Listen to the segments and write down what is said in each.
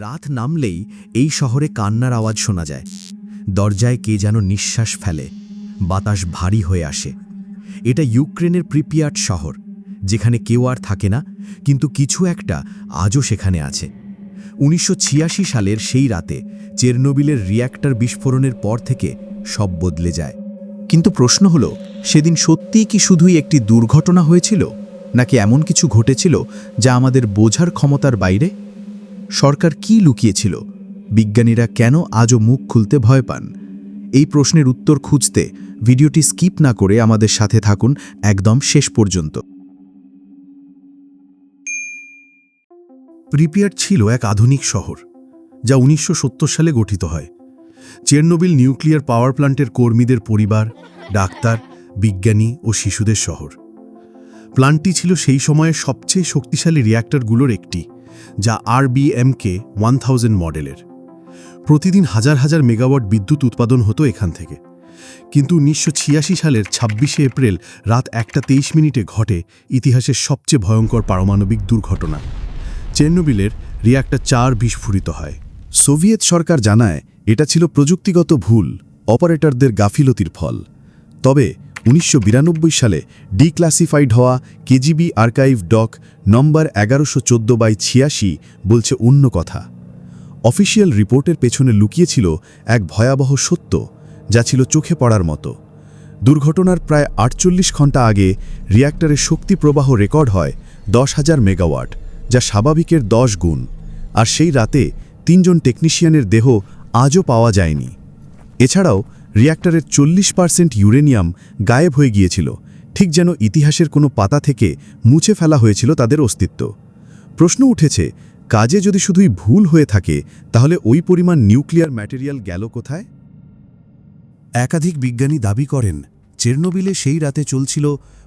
রাত নামলেই এই শহরে কান্নার আওয়াজ শোনা যায়। দরজায় কে যেন নিঃশ্বাস ফেলে, বাতাস ভারী হয়ে আসে। এটা ইউক্রেনের প্রিপিয়াট শহর, যেখানে কেউ আর থাকে না, কিন্তু কিছু একটা আজও সেখানে আছে। উনিশশো ছিয়াশি সালের সেই রাতে চেরনোবিলের রিয়্যাক্টর বিস্ফোরণের পর থেকে সব বদলে যায়। কিন্তু প্রশ্ন হলো, সেদিন সত্যিই কি শুধুই একটি দুর্ঘটনা হয়েছিল, নাকি এমন কিছু ঘটেছিল যা আমাদের বোঝার ক্ষমতার বাইরে? সরকার কি লুকিয়েছিল? বিজ্ঞানীরা কেন আজও মুখ খুলতে ভয় পান? এই প্রশ্নের উত্তর খুঁজতে ভিডিওটি স্কিপ না করে আমাদের সাথে থাকুন একদম শেষ পর্যন্ত। প্রিপিয়ার ছিল এক আধুনিক শহর, যা উনিশশো সত্তর সালে গঠিত হয়। চেরনোবিল নিউক্লিয়ার পাওয়ার প্ল্যান্টের কর্মীদের পরিবার, ডাক্তার, বিজ্ঞানী ও শিশুদের শহর। প্ল্যান্টটি ছিল সেই সময়ের সবচেয়ে শক্তিশালী রিয়্যাক্টরগুলোর একটি। যা আরবিএমকে ওয়ান থাউজেন্ড মডেলের। প্রতিদিন হাজার হাজার মেগাওয়াট বিদ্যুৎ উৎপাদন হতো এখান থেকে। কিন্তু উনিশশো ছিয়াশি সালের ছাব্বিশে এপ্রিল রাত একটা তেইশ মিনিটে ঘটে ইতিহাসের সবচেয়ে ভয়ঙ্কর পারমাণবিক দুর্ঘটনা। চেরনোবিলের রিয়াক্টর চার বিস্ফোরিত হয়। সোভিয়েত সরকার জানায়, এটা ছিল প্রযুক্তিগত ভুল, অপারেটরদের গাফিলতির ফল। তবে উনিশশো বিরানব্বই সালে ডিক্লাসিফাইড হওয়া কেজিবি আর্কাইভ ডক নম্বর এগারোশো চোদ্দ বাই ছিয়াশি বলছে অন্য কথা। অফিসিয়াল রিপোর্টের পেছনে লুকিয়েছিল এক ভয়াবহ সত্য, যা ছিল চোখে পড়ার মতো। দুর্ঘটনার প্রায় আটচল্লিশ ঘণ্টা আগে রিয়্যাক্টরের শক্তি প্রবাহ রেকর্ড হয় দশ হাজার মেগাওয়াট, যা স্বাভাবিকের দশ গুণ, আর সেই রাতে তিনজন টেকনিশিয়ানের দেহ আজও পাওয়া যায়নি। এছাড়াও রিয়্যাক্টরের চল্লিশ পার্সেন্ট ইউরেনিয়াম গায়েব হয়ে গিয়েছিল, ঠিক যেন ইতিহাসের কোনো পাতা থেকে মুছে ফেলা হয়েছিল তাদের অস্তিত্ব। প্রশ্ন উঠেছে, কাজে যদি শুধুই ভুল হয়ে থাকে, তাহলে ওই পরিমাণ নিউক্লিয়ার ম্যাটেরিয়াল গেল কোথায়? একাধিক বিজ্ঞানী দাবি করেন, চেরনোবিলে সেই রাতে চলছিল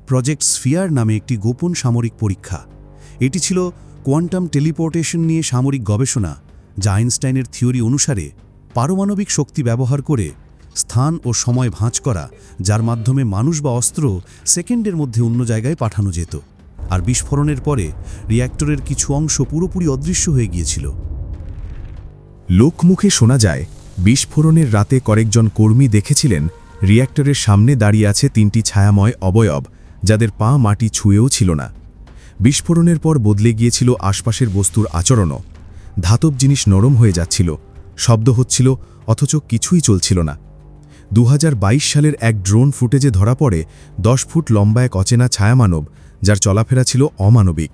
প্রজেক্ট স্ফিয়ার নামে একটি গোপন সামরিক পরীক্ষা। এটি ছিল কোয়ান্টাম টেলিপোর্টেশন নিয়ে সামরিক গবেষণা, যা আইনস্টাইনের থিওরি অনুসারে পারমাণবিক শক্তি ব্যবহার করে স্থান ও সময় ভাঁজ করা, যার মাধ্যমে মানুষ বা অস্ত্র সেকেন্ডের মধ্যে অন্য জায়গায় পাঠানো যেত। আর বিস্ফোরণের পরে রিয়্যাক্টরের কিছু অংশ পুরোপুরি অদৃশ্য হয়ে গিয়েছিল। লোকমুখে শোনা যায়, বিস্ফোরণের রাতে কয়েকজন কর্মী দেখেছিলেন রিয়্যাক্টরের সামনে দাঁড়িয়ে আছে তিনটি ছায়াময় অবয়ব, যাদের পা মাটি ছুঁয়েও ছিল না। বিস্ফোরণের পর বদলে গিয়েছিল আশপাশের বস্তুর আচরণও। ধাতব জিনিস নরম হয়ে যাচ্ছিল, শব্দ হচ্ছিল, অথচ কিছুই চলছিল না। দু হাজার বাইশ সালের এক ড্রোন ফুটেজে ধরা পড়ে দশ ফুট লম্বা এক অচেনা ছায়ামানব, যার চলাফেরা ছিল অমানবিক।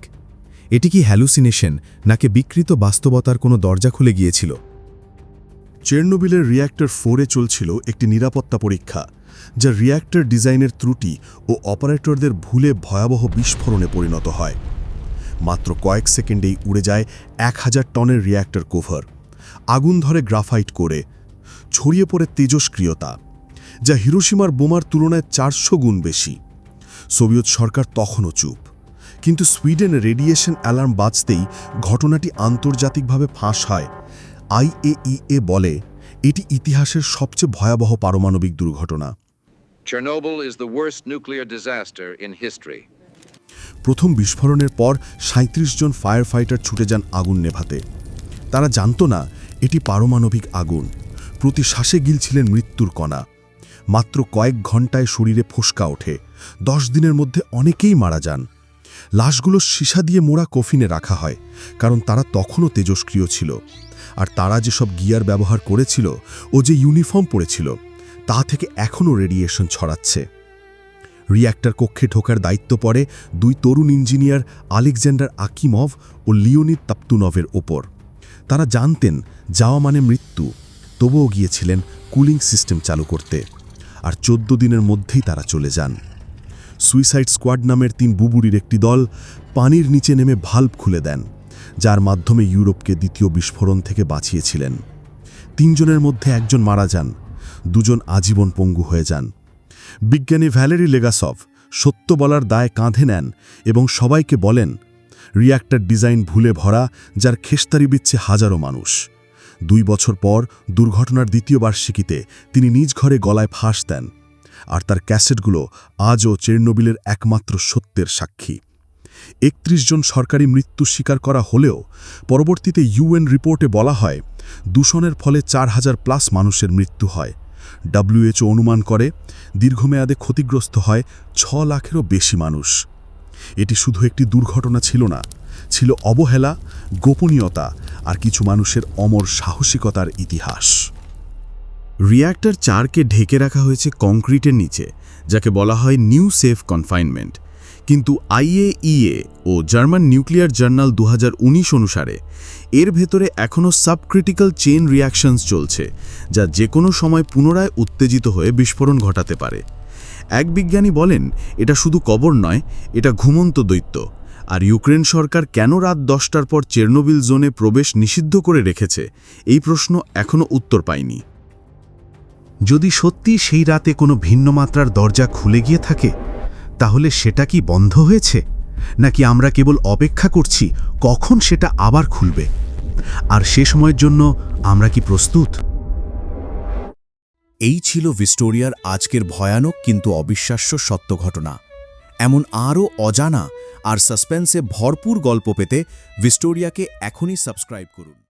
এটি কি হ্যালুসিনেশন নাকি বিকৃত বাস্তবতার কোনো দরজা খুলে গিয়েছিল? চেরনোবিলের রিয়্যাক্টর ফোরে চলছিল একটি নিরাপত্তা পরীক্ষা, যা রিয়্যাক্টর ডিজাইনের ত্রুটি ও অপারেটরদের ভুলে ভয়াবহ বিস্ফোরণে পরিণত হয়। মাত্র কয়েক সেকেন্ডেই উড়ে যায় এক হাজার টনের রিয়্যাক্টর কোভার। আগুন ধরে গ্রাফাইট করে ছড়িয়ে পড়ে তেজস্ক্রিয়তা যা হিরোসীমার বোমার তুলনায় চারশো গুণ বেশি। সোভিয়েত সরকার তখনও চুপ কিন্তু সুইডেন রেডিয়েশন অ্যালার্ম বাজতেই ঘটনাটি আন্তর্জাতিকভাবে ফাঁস হয়। আইএইএ বলে এটি ইতিহাসের সবচেয়ে ভয়াবহ পারমাণবিক দুর্ঘটনা. প্রথম বিস্ফোরণের পর ৩৭ জন ফায়ার ফাইটার ছুটে যান আগুন নেভাতে। তারা জানতো না এটি পারমাণবিক আগুন। প্রতি শ্বাসে গিলছিলেন মৃত্যুর কণা। মাত্র কয়েক ঘন্টায় শরীরে ফোসকা ওঠে। দশ দিনের মধ্যে অনেকেই মারা যান। লাশগুলো সীসা দিয়ে মোড়া কফিনে রাখা হয়, কারণ তারা তখনও তেজস্ক্রিয় ছিল। আর তারা যেসব গিয়ার ব্যবহার করেছিল ও যে ইউনিফর্ম পরেছিল, তা থেকে এখনও রেডিয়েশন ছড়াচ্ছে। রিয়্যাক্টর কক্ষে ঢোকার দায়িত্ব পড়ে দুই তরুণ ইঞ্জিনিয়ার আলেকজান্ডার আকিমভ ও লিওনিদ তাপ্তুনভের ওপর। তারা জানতেন, যাওয়া মানে মৃত্যু। তবুও গিয়েছিলেন কুলিং সিস্টেম চালু করতে, আর চোদ্দ দিনের মধ্যেই তারা চলে যান। সুইসাইড স্কোয়াড নামের তিন বুবুরির একটি দল পানির নিচে নেমে ভাল্ব খুলে দেন, যার মাধ্যমে ইউরোপকে দ্বিতীয় বিস্ফোরণ থেকে বাঁচিয়েছিলেন। তিনজনের মধ্যে একজন মারা যান, দুজন আজীবন পঙ্গু হয়ে যান। বিজ্ঞানী ভ্যালেরি লেগাসভ সত্য বলার দায় কাঁধে নেন এবং সবাইকে বলেন রিয়্যাক্টর ডিজাইন ভুলে ভরা, যার খেস্তারি বিচ্ছে হাজারো মানুষ। দুই বছর পর দুর্ঘটনার দ্বিতীয় বার্ষিকীতে তিনি নিজ ঘরে গলায় ফাঁস দেন, আর তার ক্যাসেটগুলো আজও চেরনোবিলের একমাত্র সত্যের সাক্ষী। একত্রিশ জন সরকারি মৃত্যু স্বীকার করা হলেও পরবর্তীতে ইউএন রিপোর্টে বলা হয়, দূষণের ফলে চার হাজার প্লাস মানুষের মৃত্যু হয়। ডাব্লিউএচও অনুমান করে, দীর্ঘমেয়াদে ক্ষতিগ্রস্ত হয় ছ লাখেরও বেশি মানুষ। এটি শুধু একটি দুর্ঘটনা ছিল না, ছিল অবহেলা, গোপনীয়তা আর কিছু মানুষের অমর সাহসিকতার ইতিহাস। রিয়্যাক্টর চারকে ঢেকে রাখা হয়েছে কংক্রিটের নিচে, যাকে বলা হয় নিউ সেফ কনফাইনমেন্ট। কিন্তু আইএইএ ও জার্মান নিউক্লিয়ার জার্নাল দু হাজার উনিশ অনুসারে, এর ভেতরে এখনও সাবক্রিটিক্যাল চেইন রিয়াকশনস চলছে, যা যে কোনো সময় পুনরায় উত্তেজিত হয়ে বিস্ফোরণ ঘটাতে পারে। এক বিজ্ঞানী বলেন, এটা শুধু কবর নয়, এটা ঘুমন্ত দৈত্য। আর ইউক্রেন সরকার কেন রাত দশটার পর চেরনোবিল জোনে প্রবেশ নিষিদ্ধ করে রেখেছে? এই প্রশ্ন এখনও উত্তর পায়নি যদি সত্যি সেই রাতে কোনো ভিন্ন মাত্রার দরজা খুলে গিয়ে থাকে, তাহলে সেটা কি বন্ধ হয়েছে? নাকি আমরা কেবল অপেক্ষা করছি কখন সেটা আবার খুলবে? আর সে সময়ের জন্য আমরা কি প্রস্তুত? এই ছিল ভিস্টোরিয়ার আজকের ভয়ানক কিন্তু অবিশ্বাস্য সত্য ঘটনা। এমন আরও অজানা আর সাসপেন্সে ভরপুর গল্প পেতে ভিস্টোরিয়াকে এখনই সাবস্ক্রাইব করুন।